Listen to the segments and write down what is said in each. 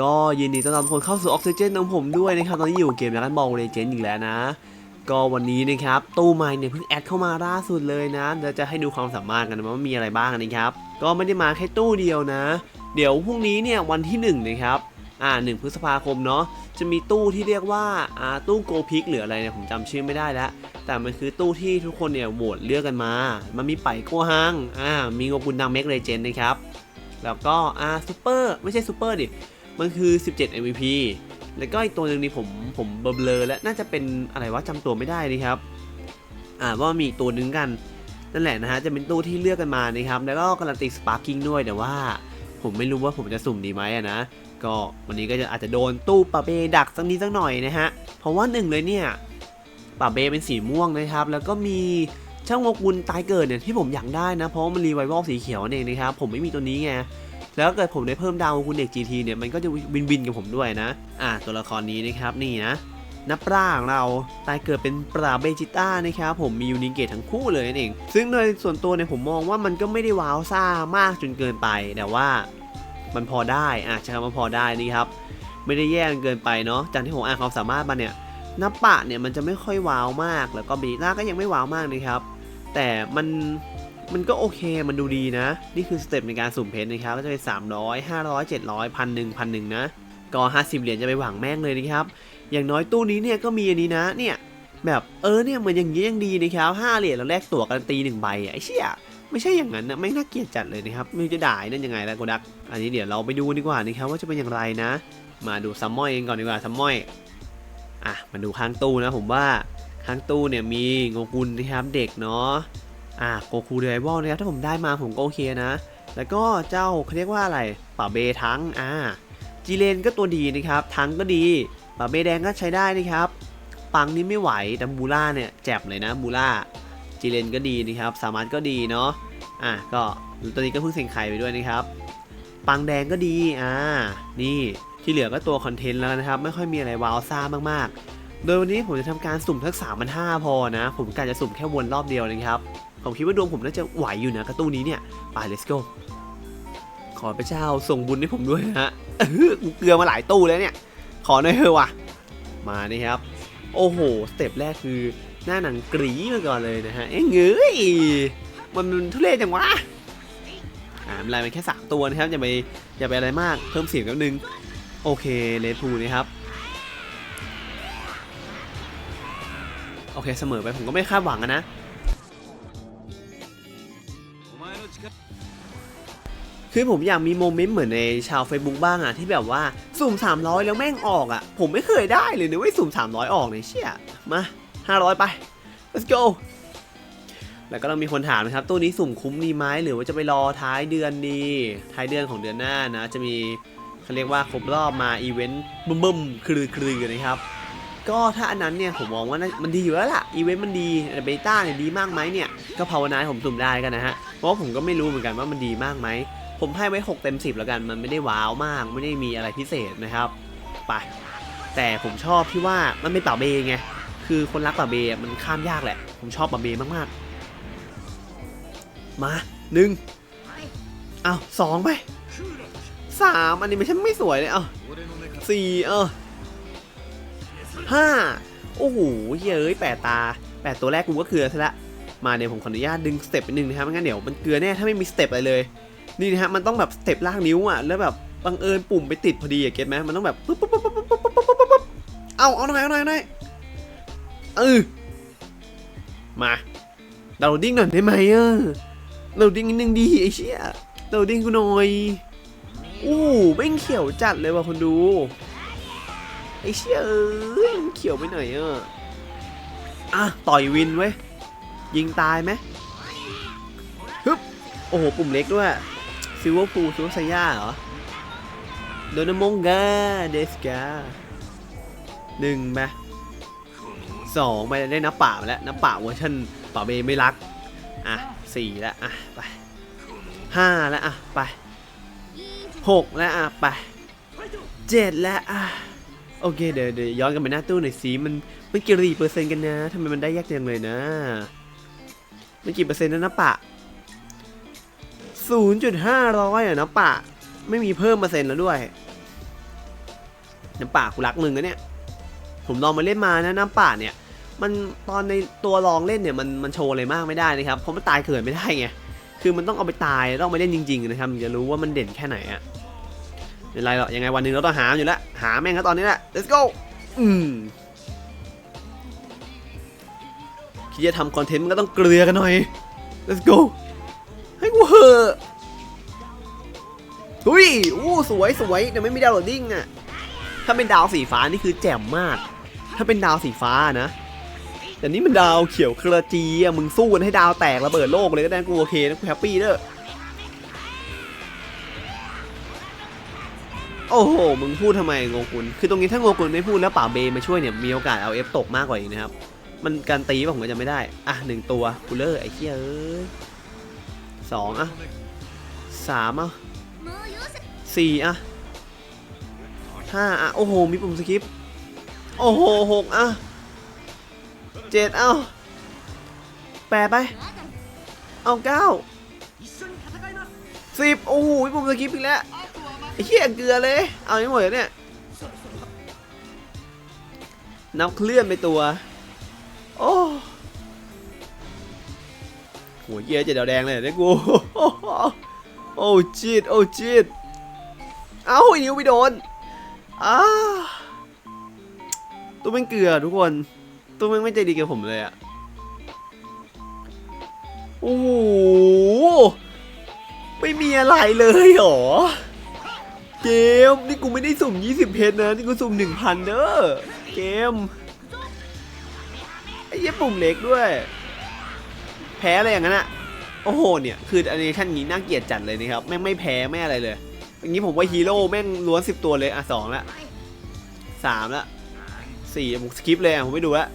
ก็ยินดีต้อนรับทุกคนเข้าสู่ออกซิเจนของผมด้วยนะครับ ตอนนี้อยู่เกมแล้วกันบอลเลเจนอีกแล้วนะ ก็วันนี้นะครับ ตู้ไม้เนี่ยเพิ่งแอดเข้ามาล่าสุดเลยนะเดี๋ยวจะให้ดูความสามารถกันว่ามีอะไรบ้างนะครับ ก็ไม่ได้มาแค่ตู้เดียวนะ เดี๋ยวพรุ่งนี้เนี่ยวันที่หนึ่งนะครับอ่าหนึ่งพฤษภาคมเนาะจะมีตู้ที่เรียกว่าอ่าตู้โกพิกหรืออะไรเนี่ยผมจำชื่อไม่ได้แล้ว แต่มันคือตู้ที่ทุกคนเนี่ยโหวตเลือกกันมา มันมีไปโกฮังอ่ามีโงกุนดังเมกเลเจนนะครับแล้วก็อ่าซูเปอร์ไม่ใช่ซูเปอร์ดิ มันคือ 17 MVP แล้วก็อีกตัวหนึ่งนี่ผมผมเบลอแล้วน่าจะเป็นอะไรวะจำตัวไม่ได้นี่ครับ อ่าว่ามีตัวหนึงกันนั่นแหละนะฮะจะเป็นตู้ที่เลือกกันมานะครับ แล้วก็การันตีสปาร์กิ้งด้วยแต่ว่า ผมไม่รู้ว่าผมจะสุ่มดีไหมอะนะ ก็วันนี้ก็จะอาจจะโดนตู้ปะเบดักสักนิดสักหน่อยนะฮะ เพราะว่าหนึ่งเลยเนี่ยปะเบเป็นสีม่วงนะครับ แล้วก็มีเจ้างกบุญตายเกิดเนี่ยที่ผมอยากได้นะ เพราะว่ามันรีไววัลสีเขียวเองนะครับผมไม่มีตัวนี้ไง แล้วเกิดผมได้เพิ่มดาวคุณเด็ก GT เนี่ยมันก็จะวินวินกับผมด้วยนะ อ่าตัวละครนี้นะครับนี่นะนับปลาของเราตายเกิดเป็นปลาเบจิต้านะครับผมมียูนิเกตทั้งคู่เลยนั่นเอง ซึ่งโดยส่วนตัวเนี่ยผมมองว่ามันก็ไม่ได้ว้าวซ่ามากจนเกินไป แต่ว่ามันพอได้อะใช้คำว่าพอได้นี่ครับ ไม่ได้แย่เกินไปเนาะจากที่ผมอ่านความสามารถมาเนี่ยนับปะเนี่ยมันจะไม่ค่อยว้าวมาก แล้วก็เบจิต้าก็ยังไม่ว้าวมากนะครับ แต่มัน มันก็โอเคมันดูดีนะ นี่คือสเต็ปในการสุ่มเพชรนะครับก็จะเป็น300 500 700พันหนึ่งพันหนึ่งนะก็ 50 เหรียญจะไปหวังแม่งเลยนะครับ อย่างน้อยตู้นี้เนี่ยก็มีอันนี้นะเนี่ยแบบเออเนี่ยเหมือนอย่างนี้ยังดีนะครับ5เหรียญเราแลกตั๋วกันตีหนึ่งใบอะไอ้เชี่ยไม่ใช่อย่างนั้นนะไม่น่าเกลียดจัดเลยนะครับไม่จะด่าไอ้นั่นยังไงแล้วกูดัก อันนี้เดี๋ยวเราไปดูดีกว่านะครับว่าจะเป็นอย่างไรนะ มาดูซัมมอยกันก่อนดีกว่าซัมมอยอะมาดูข้างตู้นะผมว่าข้างตู้เนี่ยมีงกุลนะครับเด็กเนาะ อะโกคูเดวอลนะครับถ้าผมได้มาผมก็โอเคนะ แล้วก็เจ้าเขาเรียกว่าอะไรป่าเบทั้งอ่าจีเลนก็ตัวดีนะครับทั้งก็ดีป่าเบแดงก็ใช้ได้นะครับ ปังนี่ไม่ไหวแต่บูล่าเนี่ยแจ็บเลยนะบูล่าจีเลนก็ดีนะครับ สามารถก็ดีเนาะอะก็ตัวนี้ก็เพิ่งเซ็งไข่ไปด้วยนะครับ ปังแดงก็ดีอ่านี่ที่เหลือก็ตัวคอนเทนต์แล้วนะครับ ไม่ค่อยมีอะไรว้าวซ่ามากๆ โดยวันนี้ผมจะทำการสุ่มทักสามพันห้าพอนะ ผมกะจะสุ่มแค่วนรอบเดียวนะครับ ผมคิดว่าดวงผมน่าจะไหวอยู่นะกระตู้นี้เนี่ย ไป let's go ขอพระเจ้าส่งบุญให้ผมด้วยนะฮะกูเกลือมาหลายตู้แล้วเนี่ย ขอหน่อยเถอะว่ะ มานี่ครับ โอ้โห สเต็ปแรกคือหน้าหนังกรีมาก่อนเลยนะฮะ เอ้ยเงยมันทุเรศจังวะ อ่าไม่ไรมันแค่สามตัวนะครับ อย่าไปอย่าไปอะไรมาก เพิ่มเสียงแป๊บนึง โอเค เลดพูนะครับโอเคเสมอไปผมก็ไม่คาดหวังนะ คือผมอยากมีโมเมนต์เหมือนในชาว Facebook บ้างอะที่แบบว่าสุ่ม 300 แล้วแม่งออกอะผมไม่เคยได้เลยนะเว้ยสุ่ม 300 ออกเนี่ยเชี่ยมา 500 ไป let's go แล้วก็ต้องมีคนถามนะครับตู้นี้สุ่มคุ้มดีไหมหรือว่าจะไปรอท้ายเดือนดีท้ายเดือนของเดือนหน้านะ จะมีเขาเรียกว่าครบรอบมาอีเวนต์บึ้มๆคลือคลือนะครับก็ถ้าอันนั้นเนี่ยผมมองว่ามันดีอยู่แล้วล่ะอีเวนต์มันดีแต่เบต้าเนี่ยดีมากไหมเนี่ยก็ภาวนาให้ผมสุ่มได้กันนะฮะเพราะว่าผมก็ไม่รู้เหมือนกันว่ามันดีมากไหม ผมให้ไว้ 6 เต็ม 10 แล้วกัน มันไม่ได้ว้าวมาก ไม่ได้มีอะไรพิเศษนะครับ ไป แต่ผมชอบที่ว่ามันเป็นป่าเบไง คือคนรักป่าเบมันข้ามยากแหละ ผมชอบป่าเบมากๆ มาหนึ่งเอาสองไปสามอันนี้ไม่ใช่ไม่สวยเลย เอาสี่เออห้าโอ้โหเย้ยแปดตาแปดตัวแรกกูก็เกลือซะละ มาเดี๋ยวผมขออนุญาตดึงสเต็ปไปหนึ่งนะครับไม่งั้นเดี๋ยวมันเกลือแน่ถ้าไม่มีสเต็ปอะไรเลย นี่นะฮะมันต้องแบบสเต็ปลากนิ้วอะแล้วแบบบังเอิญปุ่มไปติดพอดีอะเก็ตไหมมันต้องแบบปุ๊บปุ๊บปุ๊บปุ๊บปุ๊บปุ๊บปุ๊บปุ๊บเอาเอาหน่อยเอาหน่อยเอาหน่อยเออมาเราดิ้งหน่อยได้ไหมอะเราดิ้งนิดนึงดีไอ้เชี่ยเราดิ้งกูหน่อยอู้แม่งเขียวจัดเลยว่ะคนดูไอ้เชี่ยเอ้ยมันเขียวไปหน่อยอะอะต่อยวินเว้ยยิงตายไหมฮึบโอ้โหปุ่มเล็กด้วย ซิลเวอร์พูลซิลเวอร์ไซย่าเหรอโดนมงกาเดสกาหนึ่งไปสองไปได้นับป่ามาแล้วนับป่าเวอร์ชันป่าเบไม่รัก อะสี่แล้วอะไปห้าแล้วอะไปหกแล้วอะไปเจ็ดแล้วอะโอเคเดี๋ยวเดี๋ยวย้อนกลับไปหน้าตู้หน่อยสิมันมันกี่เปอร์เซ็นต์กันนะทำไมมันได้ยากจังเลยนะมันกี่เปอร์เซ็นต์นะนับป่ 0.500อะนะปะไม่มีเพิ่มเปอร์เซ็นต์แล้วด้วย น้ำป่ากูรักมึงนะเนี่ย ผมลองมาเล่นมานะน้ำป่าเนี่ย มันตอนในตัวลองเล่นเนี่ยมันมันโชว์อะไรมากไม่ได้นะครับ เพราะมันตายเกิดไม่ได้ไง คือมันต้องเอาไปตายต้องไปเล่นจริง ๆ นะครับถึงจะรู้ว่ามันเด่นแค่ไหนอะไม่เป็นไรหรอกยังไงวันหนึ่งเราต้องหาอยู่แล้ว หาแม่งก็ตอนนี้แหละ let's go อืมคิดจะทำคอนเทนต์มันก็ต้องเกลือกันหน่อย let's go เหอะหุยอู้สวยสวยแต่ไม่มีดาวโหลดดิ้งอะถ้าเป็นดาวสีฟ้านี่คือแจ่มมาก ถ้าเป็นดาวสีฟ้านะ แต่นี่มันดาวเขียวเครือจีอะมึงสู้กันให้ดาวแตกระเบิดโลกเลยก็ได้กูโอเคนะกูแฮปปี้เด้อโอ้โห มึงพูดทำไมโงกุลคือตรงนี้ถ้าโงกุลไม่พูดแล้วป่าเบมาช่วยเนี่ยมีโอกาสเอาเอฟตกมากกว่าอีกนะครับ มันการตีผมก็จะไม่ได้ อะหนึ่งตัวกูลเลอร์ไอ้เหี้ยเอ้ย สองอะสามอะสี่อะห้าอะโอ้โห มีปุ่มสกิป โอ้โหหกอะเจ็ดเอ้าแปดไป เอาเก้าสิบโอ้โหมีปุ่มสกิปอีกแล้วไอ้เหี้ยเกลือเลย เอาไม่หมดเลยเนี่ย นับเคลื่อนไปตัว โหเหี้ยเจ็ดดาวแดงเลยเนี่ยกูโอ้จีดโอ้จีดเอ้านิ้วไปโดนอ้าตัวเป็นเกลือทุกคนตัวมันไม่ใจดีกับผมเลยอะโอ้โหไม่มีอะไรเลยหรอเกมนี่กูไม่ได้สุ่ม 20 เพชรนะนี่กูสุ่ม 1,000 เด้อเกมไอ้เหี้ยปุ่มเล็กด้วย พ้อะไรอย่างนั้นอะโอ้โหเนี่ยคือแอนนี้ท่านนี้น่าเกลียดจัดเลยนะครับแม่งไม่แพ้ไม่อะไรเลยอย่างนี้ผมว่าฮีโร่แม่งล้วน10ตัวเลยอะสองละสามละสี่ผมสกิปเลยอะผมไม่ดูละ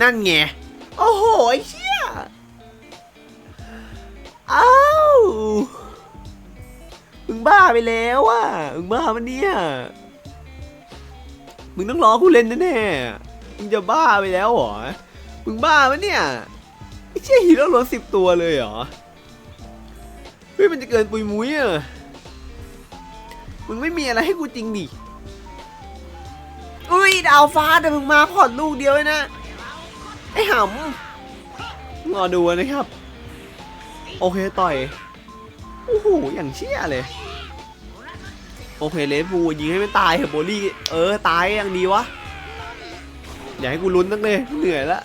นั่นไงโอ้โหไอ้เชี่ยอ้าวมึงบ้าไปแล้วอะมึงบ้ามันเนี่ยมึงต้องรอกูเล่นแน่ๆมึงจะบ้าไปแล้วเหรอมึงบ้าปะเนี่ย เชี่ยฮีโร่ล้วนสิบตัวเลยเหรอ เฮ้ยมันจะเกินปุยมุ้ยอะ มึงไม่มีอะไรให้กูจริงดิ อุ้ยดาวฟ้าแต่มึงมาพอดลูกเดียวเลยนะ ไอ้หำรอดูนะครับ โอเคต่อย โอ้โหอย่างเชี่ยเลยโอเคเลสบูยิงให้มันตายเหอะโบลี่ เออ ตายอย่างดีวะ อย่าให้กูลุ้นตั้งเลยเหนื่อยละ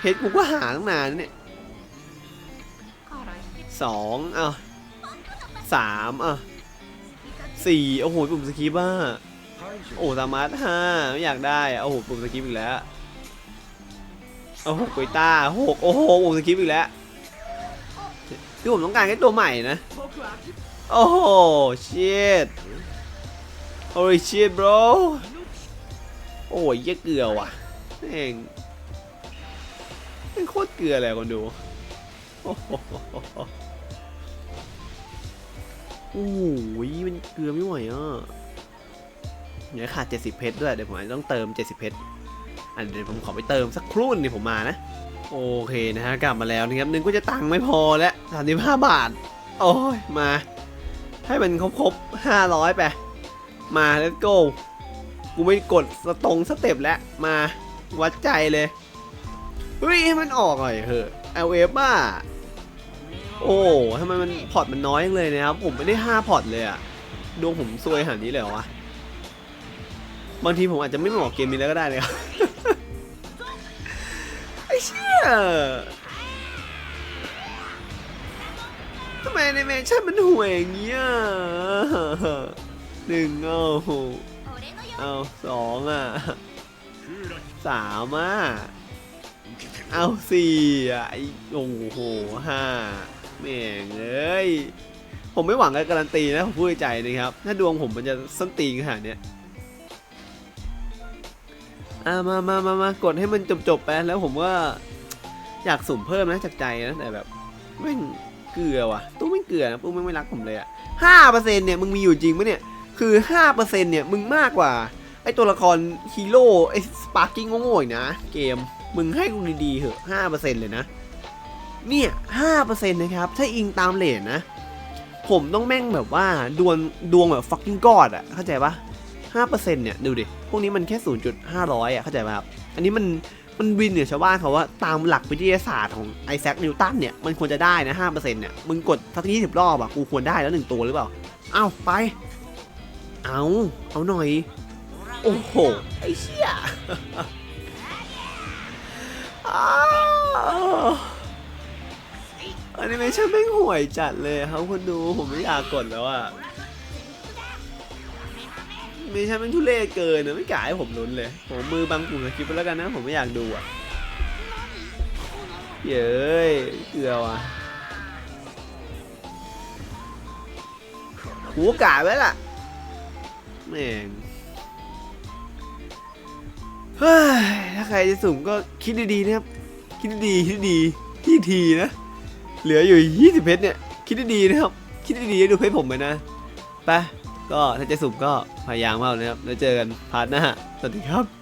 เพชรกูก็หาตั้งนานเนี่ยสองอะสามอะสี่โอ้โหปุ่มสกีบ้าโอ้สามาร์ทห้าไม่อยากได้โอ้โหปุ่มสกีอีกแล้วโอ้โหกุยต้าหกโอ้โหปุ่มสกีอีกแล้วคือผมต้องการแค่ตัวใหม่นะ โอ้โหเชิตโอ้ยชิต bro โอ้ยเยี่ยเกลือว่ะแม่ง โคตรเกลือเลยคนดูโอ้โหมันเกลือไม่ไหวอะเดี๋ยวขาด 70 เพชรด้วย เดี๋ยวผมอาจจะต้องเติม 70 เพชร อันเดี๋ยวผมขอไปเติมสักครู่นึงเดี๋ยวผมมานะ โอเคนะฮะ กลับมาแล้วนะครับ นึงก็จะตังค์ไม่พอแล้วสามสิบห้าบาท โอ้ย มา ให้มันครบครบห้าร้อยไป มา let's go กูไม่กดสตรงสเต็ปแล้ว มาวัดใจเลย เฮ้ยให้มันออกหน่อยเถอะ LF อะโอ้ทำไมมันพอร์ตมันน้อยจังเลยนะครับ ผมไม่ได้ 5 พอร์ตเลยอะดวงผมซวยขนาดนี้เลยเหรอวะ บางทีผมอาจจะไม่เหมาะเกมนี้แล้วก็ได้เลยครับไอ้เชี่ยทำไมในเมชั่นมันห่วยอย่างเงี้ยหนึ่งเอาเอาสองอะสามอะ เอาสี่อะไอโอ้โหห้าแม่งเอ้ยผมไม่หวังกับการันตีนะผมพูดใจนะครับ ถ้าดวงผมมันจะส้นตีนขนาดเนี้ยอ่ามามามามากดให้มันจบๆไปแล้วผมว่าอยากสุ่มเพิ่มนะจากใจนะแต่แบบแม่เกลือว่ะตู้ไม่เกลือนะตู้ไม่ไม่รักผมเลยอะห้าเปอร์เซ็นต์เนี่ยมึงมีอยู่จริงปะเนี่ยคือห้าเปอร์เซ็นต์เนี่ยมึงมากกว่าไอตัวละครฮีโร่ไอสปาร์กิ้งโง่ๆนะเกม มึงให้กูดีๆเหอะห้าเปอร์เซ็นต์เลยนะ เนี่ยห้าเปอร์เซ็นต์นะครับ ถ้าอิงตามเลทนะ ผมต้องแม่งแบบว่าดวงดวงแบบ fucking god อะเข้าใจปะ5%เนี่ย ดูดิ พวกนี้มันแค่0.500อะเข้าใจไหมครับ อันนี้มันมันวินเหนือชาวบ้านเขาว่าตามหลักวิทยาศาสตร์ของไอแซคนิวตันเนี่ย มันควรจะได้นะ5%เนี่ย มึงกดสัก20รอบอะกูควรได้แล้วหนึ่งตัวหรือเปล่า เอ้าไป เอาเอาหน่อย โอ้โห ไอ้เชี่ย อ้าวแอนิเมชั่นแม่ห่วยจัดเลยครับคนดูผมไม่อยากกดแล้วอะแอนิเมชั่นแม่งทุเรศเกินนะไม่กล้าให้ผมลุ้นเลย ผมมือบังปุ่มสคริปต์ไปแล้วกันนะ ผมไม่อยากดูอะ เย้ยเกลือว่ะหูกาไว้ล่ะแม่ง เฮ้ยถ้าใครจะสุ่มก็คิดดีๆนะครับ คิดดีๆคิดดีที่ทีนะ เหลืออยู่ 20 เพชรเนี่ย คิดดีๆนะครับ คิดดีๆดูเพชรผมไปนะ ไป ก็ถ้าจะสุ่มก็พยายามเอานะครับ แล้วเจอกันพาร์ทหน้า สวัสดีครับ